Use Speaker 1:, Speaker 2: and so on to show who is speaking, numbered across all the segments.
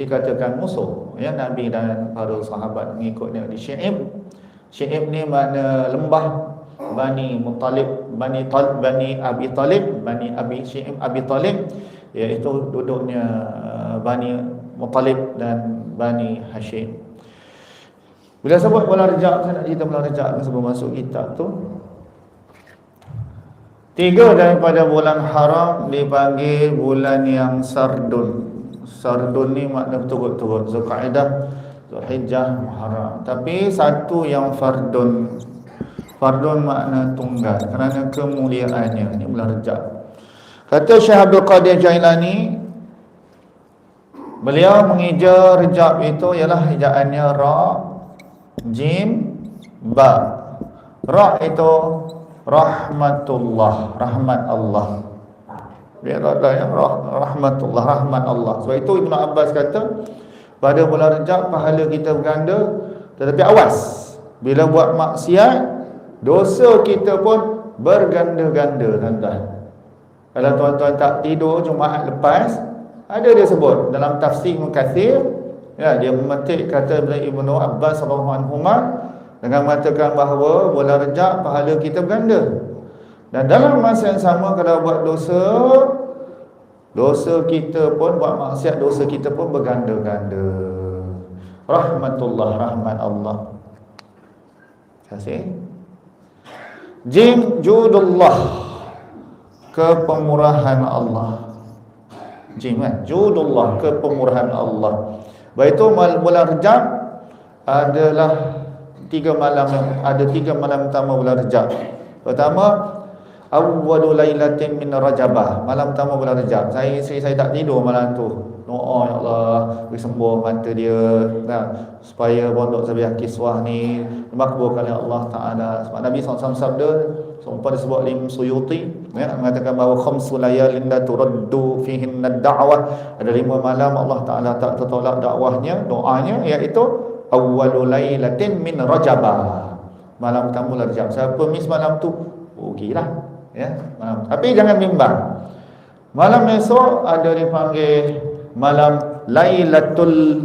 Speaker 1: dikatakan musuh. Ya Nabi dan para sahabat mengikutnya di Syi'ib Syi'ib ni makna lembah Bani Muttalib Bani Tal Bani Abi Talib Bani Abi Syi'ib Abi Talib iaitu duduknya uh, Bani Muttalib dan Bani Hashim. Bila sebut bola rejab saya nak cerita bola rejab sebelum masuk kitab tu. Tiga daripada bulan haram dipanggil bulan yang sardun Sardun ni makna turut-turut Zulkaidah, Zulhijjah, Muharram. Tapi satu yang fardun. Fardun makna tunggal Kerana kemuliaannya. Ini bulan rejab Kata Syekh Abdul Qadir Jailani Beliau mengeja rejab itu Ialah hijaannya Ra Jim Ba. Ra itu Rahmatullah Rahmat Allah ada yang rahmatullah rahmat Allah. Sebab itu Ibn Abbas kata pada bulan Rejab pahala kita berganda tetapi awas. Bila buat maksiat dosa kita pun berganda-ganda tuan-tuan. Kalau tuan-tuan tak tidur Jumaat lepas ada dia sebut dalam tafsir Mukathir ya, dia memetik kata Ibn Abbas radhiyallahu dengan mengatakan bahawa bulan Rejab pahala kita berganda dan dalam masa yang sama kalau buat dosa Dosa kita pun buat maksiat Dosa kita pun berganda-ganda. Rahmatullah Rahmat Allah. Kasih. Jim Judullah Kepemurahan Allah. Jim kan? Judullah Kepemurahan Allah. Baik itu bulan Rejab Adalah Tiga malam Ada tiga malam pertama bulan Rejab. Pertama awwalu lailatin min rajabah. Malam pertama bulan rajab. Saya isteri saya tak tidur malam tu. Doa ya Allah beri sembuh mata dia. Nah, supaya pondok Zabiyah Kiswah ni makbulkan oleh Allah Taala. Sebab Nabi SAW sabda sumpah disebut Lim Suyuti ya, mengatakan bahawa khamsu layalin la turaddu fihin da'wah. Ada lima malam Allah Taala tak tertolak dakwahnya doanya iaitu awwalu lailatin min rajabah. Malam pertama bulan rajab. Siapa miss malam tu? Okeylah ya malam tapi jangan bimbang. Malam esok ada dipanggil malam lailatul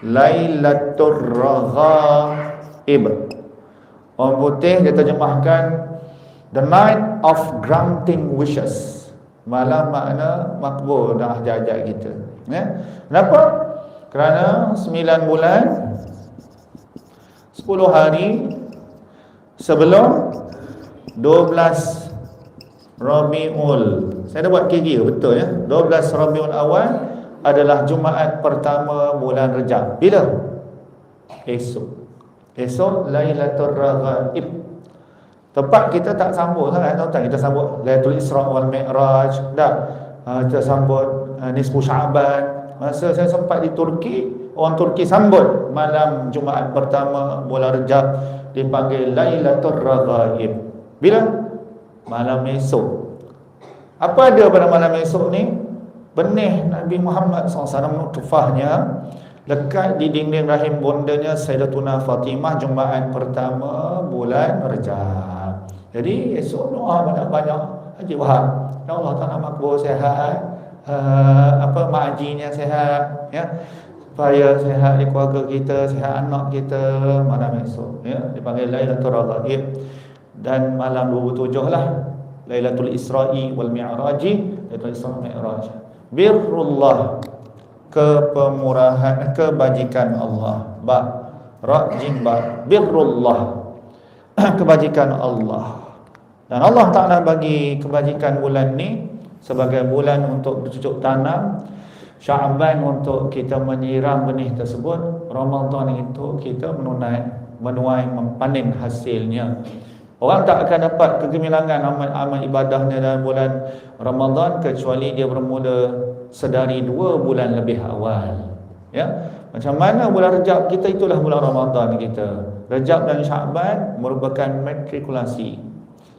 Speaker 1: lailatul raghaib. Orang putih dia terjemahkan the night of granting wishes. Malam makna makbul dah hajat kita. Ya. Kenapa? Kerana 9 bulan 10 hari sebelum 12 Rabiul Saya dah buat kira betul ya? 12 Rabiul awal adalah Jumaat pertama bulan Rejab. Bila? Esok. Esok Lailatul Raghaib. Tempat kita tak sambut sangat tuan Kita sambut Lailatul Isra' wal Mi'raj. Tak uh, Kita sambut uh, Nisfu Sya'ban. Masa saya sempat di Turki Orang Turki sambut Malam Jumaat pertama bulan Rejab. Dipanggil Lailatul Raghaib. Bila? Malam esok. Apa ada pada malam esok ni? Benih Nabi Muhammad SAW nutfahnya lekat di dinding rahim bondanya Sayyidatuna Fatimah Jumaat pertama bulan Rejab jadi esok doa banyak-banyak. Haji Wahab. Ya Allah Ta'ala makbul sehat. Uh, apa makjinya sehat ya. Supaya sehat di keluarga kita sehat anak kita malam esok ya. Dipanggil Lailatul Raghaib dan malam 27 lah Lailatul Isra'i wal Mi'raji Lailatul Isra'i wal Mi'raj. Birrullah kepemurahan kebajikan Allah. Ba rajim ba. Birrullah kebajikan Allah. Dan Allah Taala bagi kebajikan bulan ni sebagai bulan untuk bercucuk tanam. Syaban untuk kita menyiram benih tersebut. Ramadan itu kita menunai menuai mempanen hasilnya Orang tak akan dapat kegemilangan amal-amal ibadahnya dalam bulan Ramadan kecuali dia bermula sedari dua bulan lebih awal. Ya, macam mana bulan Rejab kita itulah bulan Ramadan kita. Rejab dan Syaban merupakan matrikulasi.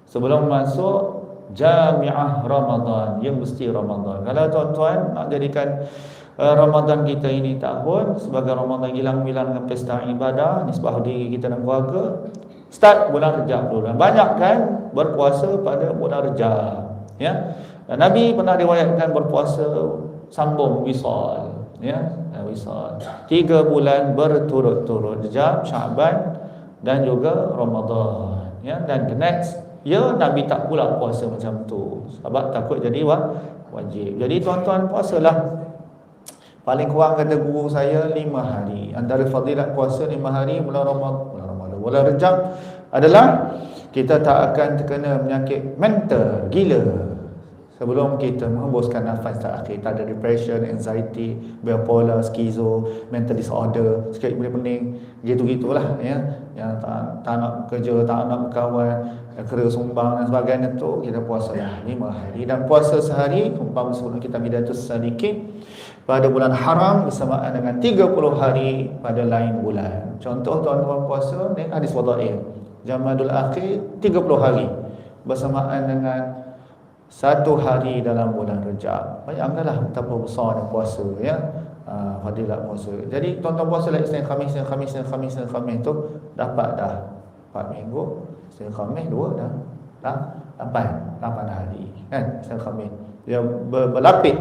Speaker 1: Sebelum masuk Jamiah Ramadan, yang mesti Ramadan. Kalau tuan-tuan nak jadikan uh, Ramadan kita ini tahun sebagai Ramadan hilang-hilang dengan pesta ibadah, nisbah diri kita dan keluarga, Start bulan Rejab dulu. Banyak kan berpuasa pada bulan Rejab. Ya. Dan Nabi pernah diwayatkan berpuasa sambung wisal. ya wisal tiga bulan berturut-turut Rejab Syaban dan juga Ramadan ya dan the next ya Nabi tak pula puasa macam tu sebab takut jadi wajib jadi tuan-tuan puasalah paling kurang kata guru saya lima hari antara fadilat puasa lima hari bulan Ramadan Bulan Rejab adalah kita tak akan terkena penyakit mental gila sebelum kita menghembuskan nafas terakhir tak ada depression, anxiety, bipolar, schizo, mental disorder, sikit boleh pening, gitu-gitulah ya. Yang tak, tak nak kerja, tak nak berkawan, kera sumbang dan sebagainya tu kita puasa lah lima hari dan puasa sehari umpama sebelum kita bidatus sedikit pada bulan haram bersamaan dengan 30 hari pada lain bulan. Contoh tuan-tuan puasa ni hadis wada'i. Jamadul akhir 30 hari bersamaan dengan satu hari dalam bulan Rejab. Bayangkanlah betapa besarnya puasa ya. Uh, fadilat puasa. Jadi tuan-tuan puasa lah Isnin Khamis, Isnin Khamis, Isnin Khamis, Isnin Khamis tu dapat dah 4 minggu. Isnin Khamis 2 dah. Dah 8, 8 hari kan Isnin Khamis. Dia ber, berlapis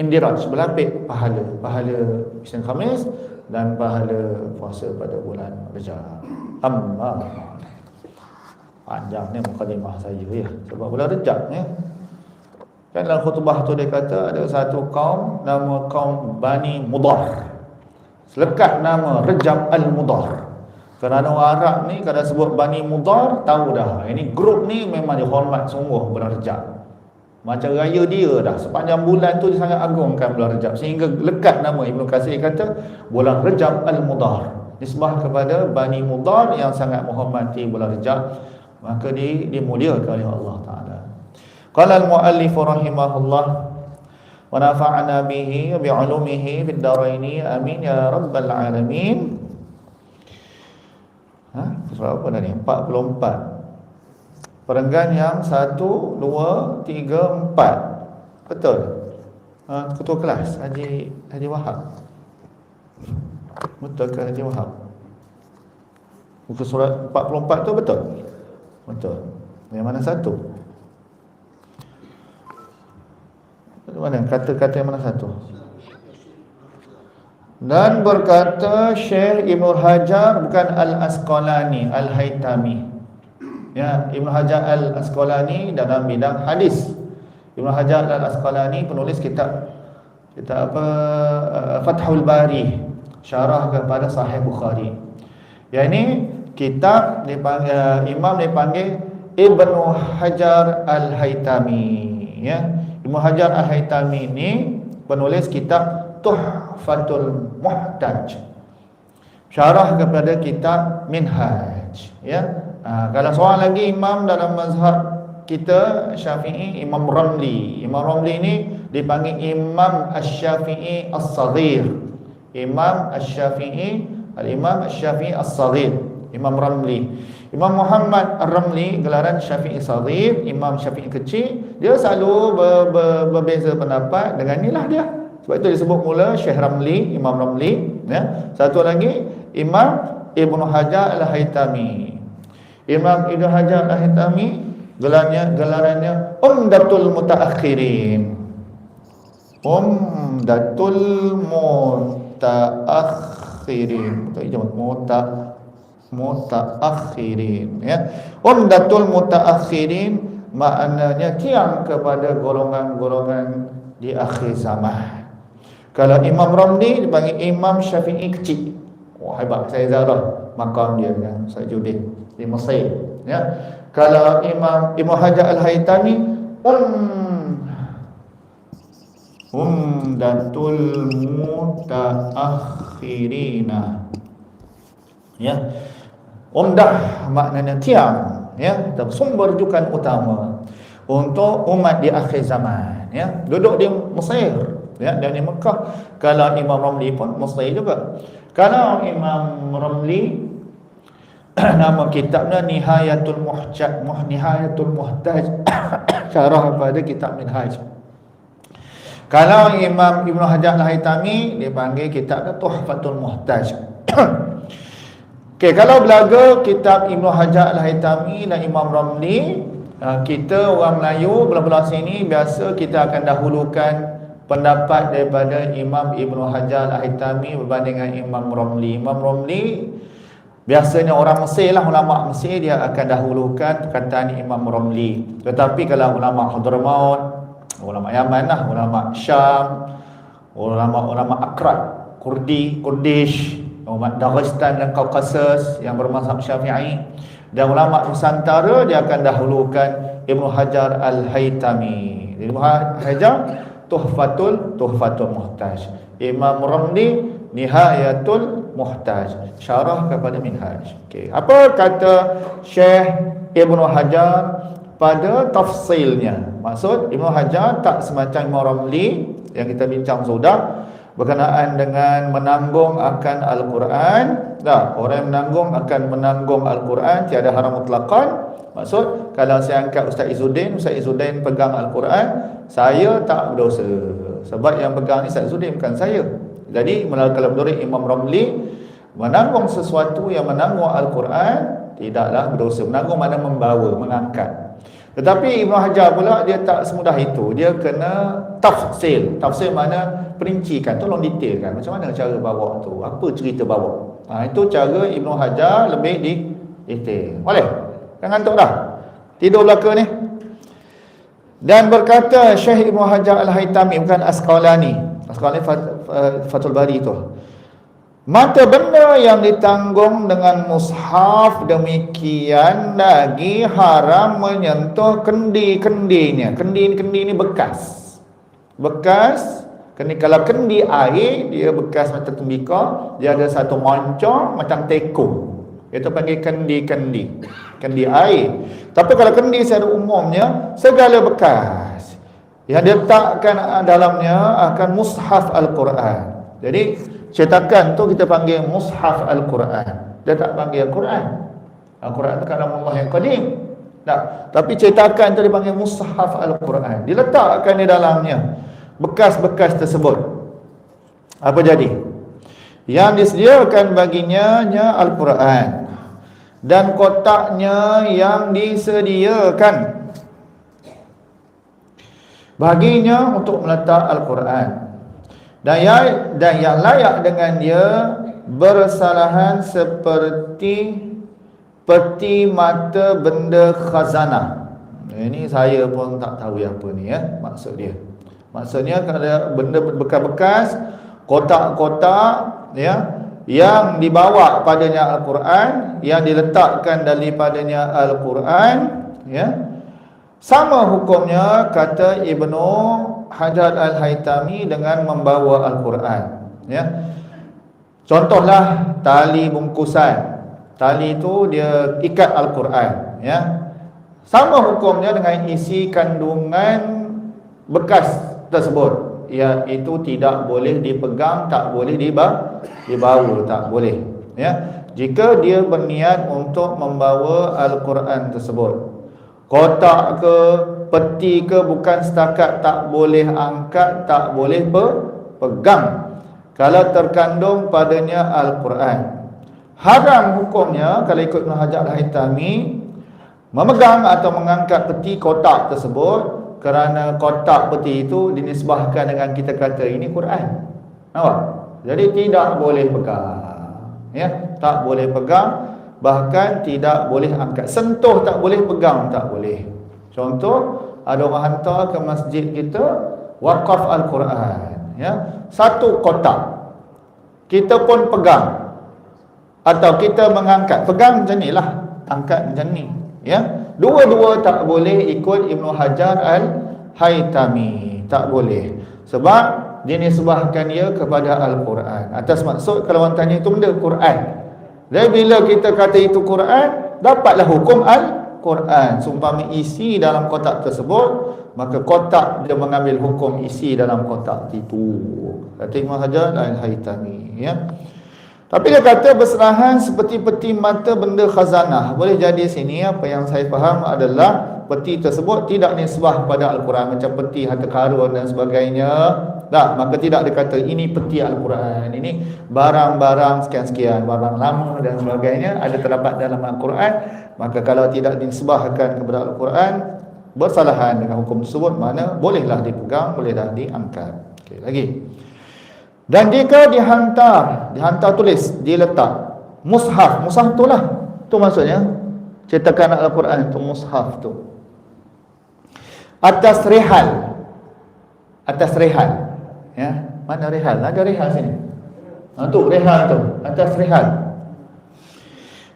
Speaker 1: indiraj, berlapis pahala, pahala Isnin Khamis dan pahala puasa pada bulan Rejab. Amma panjang ni mukadimah saya ya. Sebab bulan rejab ya. Kan dalam khutbah tu dia kata ada satu kaum nama kaum Bani Mudar. Selekat nama Rejab Al-Mudar. Kerana orang Arab ni kalau sebut Bani Mudar tahu dah. Ini grup ni memang dihormat sungguh bulan rejab macam raya dia dah sepanjang bulan tu dia sangat agungkan bulan rejab sehingga lekat nama Ibn Qasir kata bulan rejab Al-Mudar nisbah kepada Bani Mudar yang sangat menghormati bulan rejab maka di, dimuliakan oleh Allah Taala. Qala al-muallif rahimahullah wa nafa'ana bihi wa bi 'ulumihi fid dharain amin ya rabbal alamin. Ha, surah apa tadi? 44. Perenggan yang 1 2 3 4. Betul. Ha, ketua kelas Haji Haji Wahab. Betul ke Haji Wahab? Buku surat 44 tu betul? Betul. Yang mana satu? Mana kata-kata yang mana satu? Dan berkata Syekh Ibn Hajar bukan Al-Asqalani, Al-Haytami. Ya, Ibn Hajar Al-Asqalani dalam bidang hadis. Ibn Hajar Al-Asqalani penulis kitab kitab apa uh, Fathul Bari, syarah kepada Sahih Bukhari. Yang ini kitab dipanggil uh, imam dipanggil Ibnu Hajar Al-Haytami ya Ibnu Hajar Al-Haytami ini penulis kitab Tuhfatul Muhtaj syarah kepada kitab Minhaj ya ha, kalau seorang lagi imam dalam mazhab kita Syafi'i Imam Ramli. Imam Ramli ini dipanggil Imam Asy-Syafi'i As-Saghir. Imam Asy-Syafi'i Al-Imam Asy-Syafi'i As-Saghir. Imam Ramli. Imam Muhammad Ar-Ramli gelaran Syafi'i Saghir Imam Syafi'i kecil dia selalu ber, ber, berbeza pendapat dengan inilah dia. Sebab itu disebut mula Syekh Ramli Imam Ramli ya. satu lagi Imam Ibn Hajar Al-Haytami Imam Ibn Hajar Al-Haytami gelarannya gelarannya Umdatul Mutaakhirin. Umdatul Mutaakhirin. Mutaakhirin mutaakhirin ya. Umdatul mutaakhirin maknanya tiang kepada golongan-golongan di akhir zaman. Kalau Imam Ramli dipanggil Imam Syafi'i kecil. Wah hebat saya zarah makam dia kan saya judi di Mesir ya. Kalau Imam Ibnu Hajar Al-Haytami um umdatul mutaakhirina ya. Umdah maknanya tiang ya. Dan sumber rujukan utama untuk umat di akhir zaman ya. Duduk di Mesir ya dan di Mekah. Kalau Imam Ramli pun Mesir juga. Kalau Imam Ramli nama kitabnya Nihayatul Muhtaj Muh Nihayatul Muhtaj. Syarah pada kitab Minhaj. Kalau Imam Ibn Hajar Al-Haytami dia panggil kitabnya Tuhfatul Muhtaj. Okey, kalau belaga kitab Ibnu Hajar Al-Haytami dan Imam Ramli, uh, kita orang Melayu belah-belah sini biasa kita akan dahulukan pendapat daripada Imam Ibn Hajar Al-Hitami berbanding dengan Imam Romli. Imam Romli biasanya orang Mesir lah ulama Mesir dia akan dahulukan perkataan Imam Romli. Tetapi kalau ulama Hadramaut, ulama Yaman lah, ulama Syam, ulama-ulama Akrab, Kurdi, Kurdish, ulama Dagestan dan Kaukasus yang bermazhab Syafi'i dan ulama Nusantara dia akan dahulukan Ibn Hajar Al-Haytami. Ibn Hajar Tuhfatul Tuhfatul Muhtaj. Imam Ramli Nihayatul Muhtaj. Syarah kepada Minhaj. Okey. Apa kata Syekh Ibn Hajar pada tafsilnya? Maksud Ibn Hajar tak semacam Imam Ramli yang kita bincang sudah berkenaan dengan menanggung akan Al-Quran. Dah, orang yang menanggung akan menanggung Al-Quran tiada haram mutlaqan. Maksud kalau saya angkat Ustaz Izzuddin, Ustaz Izzuddin pegang Al-Quran, saya tak berdosa. Sebab yang pegang ni Ustaz Izzuddin bukan saya. Jadi melalui kalau menurut Imam Ramli menanggung sesuatu yang menanggung Al-Quran tidaklah berdosa. Menanggung mana membawa, mengangkat. Tetapi Ibn Hajar pula dia tak semudah itu. Dia kena tafsir. Tafsir mana perincikan, tolong detailkan macam mana cara bawa tu, apa cerita bawa. Ha, itu cara Ibn Hajar lebih di detail. Boleh? Dah ngantuk dah? Tidur belaka ni? Dan berkata Syekh Ibn Hajar Al-Haytami bukan Asqalani. Asqalani Fat, Fatul Bari itu. Mata benda yang ditanggung dengan mushaf demikian lagi haram menyentuh kendi-kendinya. Kendi-kendi ini bekas. Bekas Kendi kalau kendi air dia bekas macam tembikar, dia ada satu moncong macam teko. Itu panggil kendi-kendi. Kendi air. Tapi kalau kendi secara umumnya segala bekas yang diletakkan dalamnya akan mushaf al-Quran. Jadi cetakan tu kita panggil mushaf al-Quran. Dia tak panggil Al-Quran. Al-Quran itu kalam Allah yang qadim. Tak. Tapi cetakan tu dipanggil mushaf al-Quran. Diletakkan di dalamnya bekas-bekas tersebut apa jadi yang disediakan baginya nya Al-Quran dan kotaknya yang disediakan baginya untuk meletak Al-Quran. Dan yang, dan yang layak dengan dia bersalahan seperti peti mata benda khazanah. Ini saya pun tak tahu apa ni ya. Maksud dia. Maksudnya kalau benda bekas-bekas kotak-kotak ya yang dibawa padanya al-Quran, yang diletakkan daripadanya al-Quran ya. Sama hukumnya kata Ibnu Hajar Al-Haytami dengan membawa al-Quran ya. Contohlah tali bungkusan. Tali itu dia ikat al-Quran ya. Sama hukumnya dengan isi kandungan bekas tersebut iaitu tidak boleh dipegang tak boleh dibawa tak boleh ya jika dia berniat untuk membawa al-Quran tersebut kotak ke peti ke bukan setakat tak boleh angkat tak boleh pe pegang kalau terkandung padanya al-Quran haram hukumnya kalau ikut Hajar al-Haytami memegang atau mengangkat peti kotak tersebut kerana kotak peti itu dinisbahkan dengan kita kata ini Quran. Nampak? Jadi tidak boleh pegang. Ya, tak boleh pegang bahkan tidak boleh angkat. Sentuh tak boleh pegang tak boleh. Contoh ada orang hantar ke masjid kita wakaf al-Quran, ya. Satu kotak. Kita pun pegang atau kita mengangkat. Pegang macam inilah, angkat macam ni, ya. Dua-dua tak boleh ikut Ibn Hajar Al-Haytami. Tak boleh. Sebab dia nisbahkan ia kepada Al-Quran. Atas maksud kalau orang tanya itu benda Quran. Dan bila kita kata itu Quran, dapatlah hukum Al-Quran. Sumpah isi dalam kotak tersebut, maka kotak dia mengambil hukum isi dalam kotak itu. Kata Ibn Hajar Al-Haytami. Ya. Tapi dia kata berserahan seperti peti mata benda khazanah. Boleh jadi sini apa yang saya faham adalah peti tersebut tidak nisbah pada Al-Quran macam peti harta karun dan sebagainya. Tak, maka tidak dikata ini peti Al-Quran. Ini barang-barang sekian-sekian, barang lama dan sebagainya ada terdapat dalam Al-Quran. Maka kalau tidak dinisbahkan kepada Al-Quran, bersalahan dengan hukum tersebut mana bolehlah dipegang, bolehlah diangkat. okay, lagi dan jika dihantar dihantar tulis diletak mushaf mushaf tu lah. Tu maksudnya cetakan Al-Quran tu mushaf tu. Atas rehal atas rehal ya mana rehal ada rehal sini. Ha, tu rehal tu. Atas rehal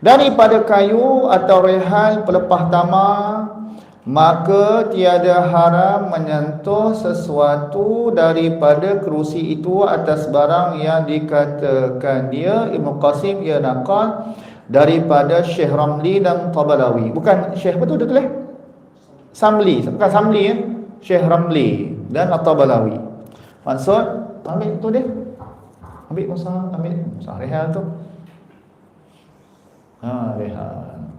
Speaker 1: daripada kayu atau rehal pelepah tamar maka tiada haram menyentuh sesuatu daripada kerusi itu atas barang yang dikatakan dia Ibn Qasim ia nakal daripada Syekh Ramli dan Tabalawi. Bukan Syekh betul dia tulis Samli bukan Samli ya Syekh Ramli dan Tabalawi. Maksud ambil tu dia ambil masa ambil. Masa rehat tu. Ha rehat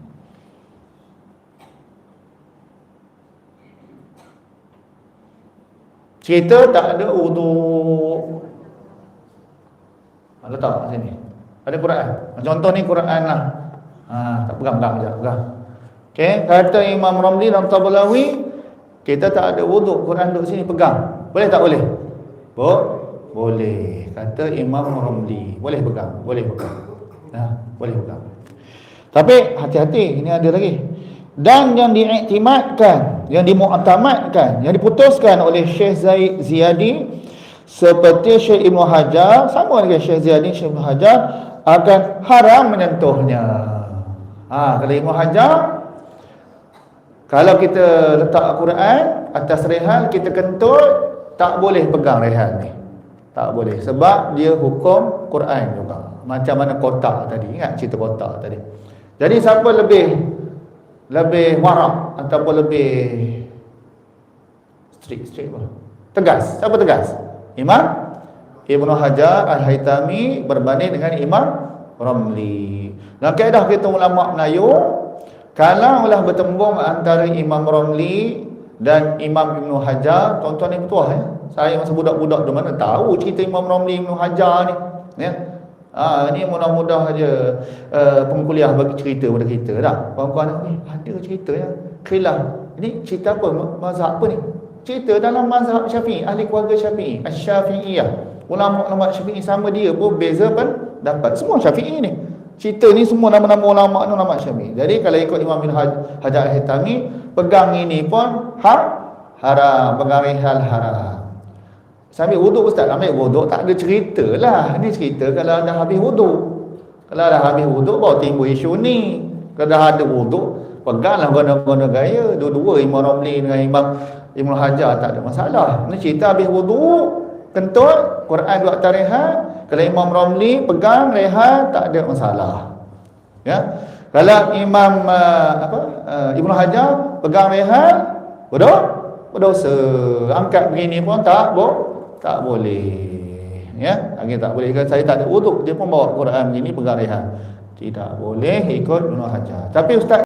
Speaker 1: Cerita tak ada wudu. Ha, letak kat sini. Ada Quran. Contoh ni Quran lah. Ha, tak pegang-pegang je. Pegang. Okay. Kata Imam Ramli dalam Tabalawi, kita tak ada wudu. Quran duduk sini pegang. Boleh tak boleh? Bo? Boleh. Kata Imam Ramli. Boleh pegang. Boleh pegang. Ha, boleh pegang. Tapi hati-hati. Ini ada lagi dan yang diiktimadkan yang dimuatamadkan yang diputuskan oleh Syekh Zaid Ziyadi seperti Syekh Ibn Hajar sama dengan Syekh Ziyadi Syekh Ibn Hajar akan haram menyentuhnya. Ha, kalau Ibn Hajar kalau kita letak Al-Quran atas rehan kita kentut tak boleh pegang rehan ni. Tak boleh sebab dia hukum Quran juga. Macam mana kotak tadi ingat cerita kotak tadi. Jadi siapa lebih lebih warak ataupun lebih strict strict apa? Tegas. Siapa tegas? Imam Ibnu Hajar Al-Haytami berbanding dengan Imam Ramli. Dalam kaedah kita ulama Melayu, kalau lah bertembung antara Imam Ramli dan Imam Ibnu Hajar, tuan-tuan ni betul ya. Saya masa budak-budak di mana tahu cerita Imam Ramli Ibnu Hajar ni, ya. Ha, ni mudah-mudah aja uh, pengkuliah bagi cerita pada kita dah. Puan-puan ni ada cerita ya. Khilaf. Ini cerita apa? Mazhab apa ni? Cerita dalam mazhab Syafi'i, ahli keluarga Syafi'i, Asy-Syafi'iyah. Ulama-ulama Syafi'i sama dia pun beza pun dapat. Semua Syafi'i ni. Cerita ni semua nama-nama ulama ni ulama Syafi'i. Jadi kalau ikut Imam bin Hajar Al-Hitami, pegang ini pun har haram, pegang hal haram. Sambil wuduk ustaz, ambil wuduk tak ada cerita lah. Ini cerita kalau dah habis wuduk. Kalau dah habis wuduk baru timbul isu ni. Kalau dah ada wuduk, peganglah guna-guna gaya. Dua-dua Imam Ramli dengan Imam Ibn Hajar tak ada masalah. Ini cerita habis wuduk, kentut, Quran dua atas rehat. Kalau Imam Ramli pegang rehat, tak ada masalah. Ya. Kalau Imam uh, apa uh, Ibn Hajar pegang rehat, bodoh, berdosa. Angkat begini pun tak, bodoh tak boleh ya? Lagi tak boleh kan saya tak ada wuduk dia pun bawa Quran begini pegang rehat tidak boleh ikut Ibnu Hajar. Tapi ustaz